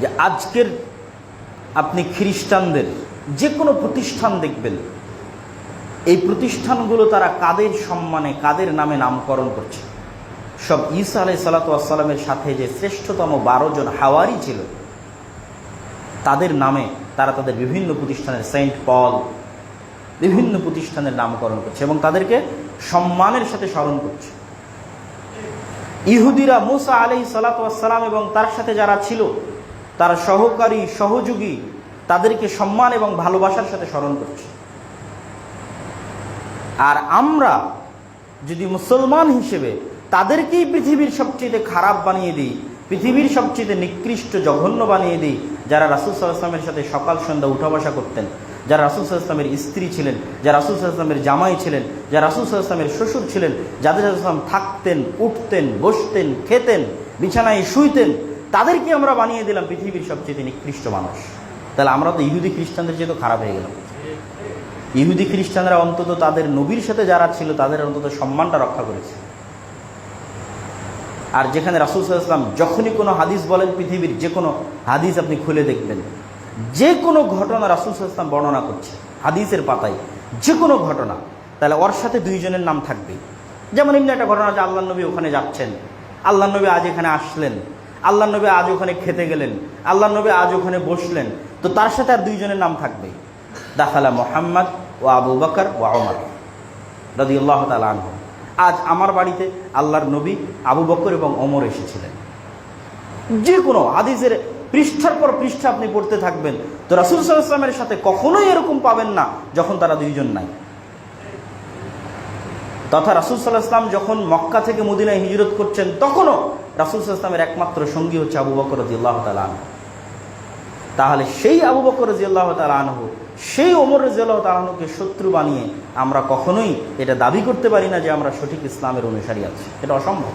যে আজকের আপনি খ্রিস্টানদের যে কোনো প্রতিষ্ঠান দেখবেন, এই প্রতিষ্ঠানগুলো তারা কাদের সম্মানে, কাদের নামে নামকরণ করছে? সব ঈসা আলাই সালাতামের সাথে যে শ্রেষ্ঠতম বারো জন হাওয়ারি ছিল, তাদের নামে তারা তাদের বিভিন্ন প্রতিষ্ঠানের সেন্ট পল, বিভিন্ন প্রতিষ্ঠানের নামকরণ করছে এবং তাদেরকে সম্মানের সাথে স্মরণ করছে। ইহুদিরা মুসা আলাই সালাতাম এবং তার সাথে যারা ছিল তার সহকারী, সহযোগী, তাদেরকে সম্মান এবং ভালোবাসার সাথে স্মরণ করছে। আর আমরা যদি মুসলমান হিসেবে তাদেরকেই পৃথিবীর সবচেয়ে খারাপ বানিয়ে দিই, পৃথিবীর সবচেয়ে নিকৃষ্ট, জঘন্য বানিয়ে দিই, যারা রাসুল সাল্লাহামের সাথে সকাল সন্ধ্যা উঠা বসা করতেন, যারা রাসুল সাল্লাহামের স্ত্রী ছিলেন, যারা রাসুল সাল্লাহামের জামাই ছিলেন, যারা রাসুল সাল্লাহামের শ্বশুর ছিলেন, যাদের সাল্লাম থাকতেন, উঠতেন, বসতেন, খেতেন, বিছানায় শুইতেন তাদেরকে আমরা বানিয়ে দিলাম পৃথিবীর সবচেয়ে নিকৃষ্ট মানুষ। তাহলে আমরা তো ইহুদি খ্রিস্টানদের চেয়ে তো খারাপ হয়ে গেলাম। ইহুদি খ্রিস্টানরা অন্তত তাদের নবীর সাথে যারা ছিল, তাদের অন্তত সম্মানটা রক্ষা করেছে। আর যেখানে রাসুল সাল্লাম যখনই কোনো হাদিস বলেন, পৃথিবীর যে কোনো হাদিস আপনি খুলে দেখবেন। যে কোনো ঘটনা রাসুল সাল্লাম বর্ণনা করছে, হাদিসের পাতায়, যে কোনো ঘটনা, তাহলে ওর সাথে দুইজনের নাম থাকবে। যেমন এমনি একটা ঘটনা যে আল্লাহ নবী ওখানে যাচ্ছেন আল্লাহ নবী আজ এখানে আসলেন। আল্লাহ নবী আজ ওখানে খেতে গেলেন, আল্লাহ নবী আজ ওখানে বসলেন, তো তার সাথে আর দুইজনের নাম থাকবে। দাখালা মোহাম্মদ ও আবু বকর ও আমর রদি আল্লাহ তালা আনহু। আজ আমার বাড়িতে আল্লাহর নবী আবু বকর এবং অমর এসেছিলেন। যে কোনো হাদিসের পৃষ্ঠার পর পৃষ্ঠা আপনি পড়তে থাকবেন, তো রাসুল সাল্লামের সাথে কখনোই এরকম পাবেন না যখন তারা দুইজন নাই। তথা রাসুল ইসলাম যখন মক্কা থেকে মদিনায় হিজরত করছেন, তখনও রাসুল সাল্লামের একমাত্র সঙ্গী হচ্ছে আবু বকর রাজি আল্লাহ তালা তাহলে সেই আবু বকর রাজি আল্লাহ তালা আনহু, সেই ওমর রাজিয়াল্লাহ তালাহনুকে শত্রু বানিয়ে আমরা কখনোই এটা দাবি করতে পারি না যে আমরা সঠিক ইসলামের অনুসারী আছি। এটা অসম্ভব।